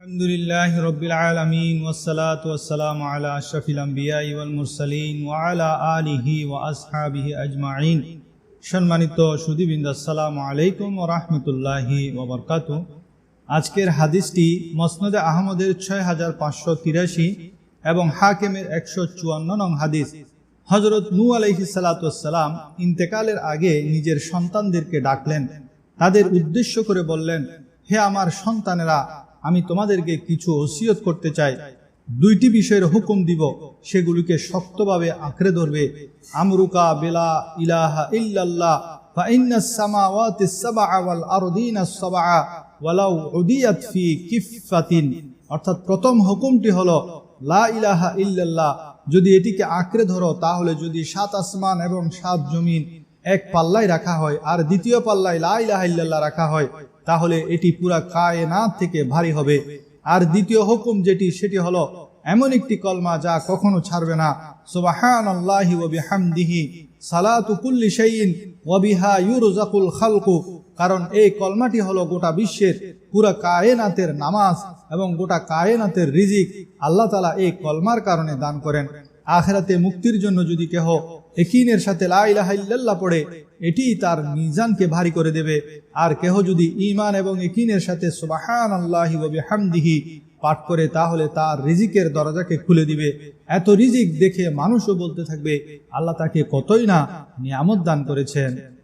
আলহামদুলিল্লাহ রবিল আলমিন ওসলাত ওসালাম আলা আশরফিল আম্বিয়া ইউল মুরসালিন ওয়ালা আলিহি ও আসহাবিহি আজমাইন। সম্মানিত সুদীবিন্দ আসসালাম আলাইকুম ও রহমতুল্লাহি ওবরকাত আজকের হাদিসটি মসনদে আহমদের ছয় হাজার পাঁচশো তিরাশি এবং হাকেমের একশো চুয়ান্ন নং হাদিস। হজরত নু আলহি সালাতাম ইন্তেকালের আগে নিজের সন্তানদেরকে ডাকলেন। তাদের উদ্দেশ্য করে বললেন, হে আমার সন্তানেরা আমি তোমাদেরকে কিছু ওসিয়ত করতে চাই দুইটি বিষয়ের হুকুম দিব সেগুলিকে শক্তভাবে আঁকড়ে ধরবে আমরুকা বেলা ইলাহা ইল্লাল্লাহ فإن السماوات السبع والأرضين السبع ولو عديت في كفة অর্থাৎ প্রথম হুকুমটি হলো লা ইলাহা ইল্লাল্লাহ যদি এটিকে আঁকড়ে ধরো তাহলে যদি সাত আসমান এবং সাত জমিন এক পাল্লায় রাখা হয় আর দ্বিতীয় পাল্লায় লা ইলাহা ইল্লাল্লাহ রাখা হয়, তাহলে এটি পুরা কায়নাত থেকে ভারী হবে। আর দ্বিতীয় হুকুম যেটি, সেটি হলো এমন একটি কলমা যা কখনো ছাড়বে না। খালকু। কারণ এই কলমাটি হলো গোটা বিশ্বের পুরা কায়নাতের নামাজ এবং গোটা কায়নাতের রিজিক। আল্লাহ তালা এই কলমার কারণে দান করেন। আখেরাতে মুক্তির জন্য যদি কেহ একিনের সাথে লা ইলাহা ইল্লাল্লাহ পড়ে, এটি তার মিজানকে ভারী করে দেবে। আর কেহ যদি ইমান এবং একিনের সাথে সুবহানাল্লাহি ওয়া বিহামদিহি পাঠ করে, তাহলে তার রিজিকের দরজাকে খুলে দিবে। এত রিজিক দেখে মানুষও বলতে থাকবে, আল্লাহ তাকে কতই না নিয়ামত দান করেছেন।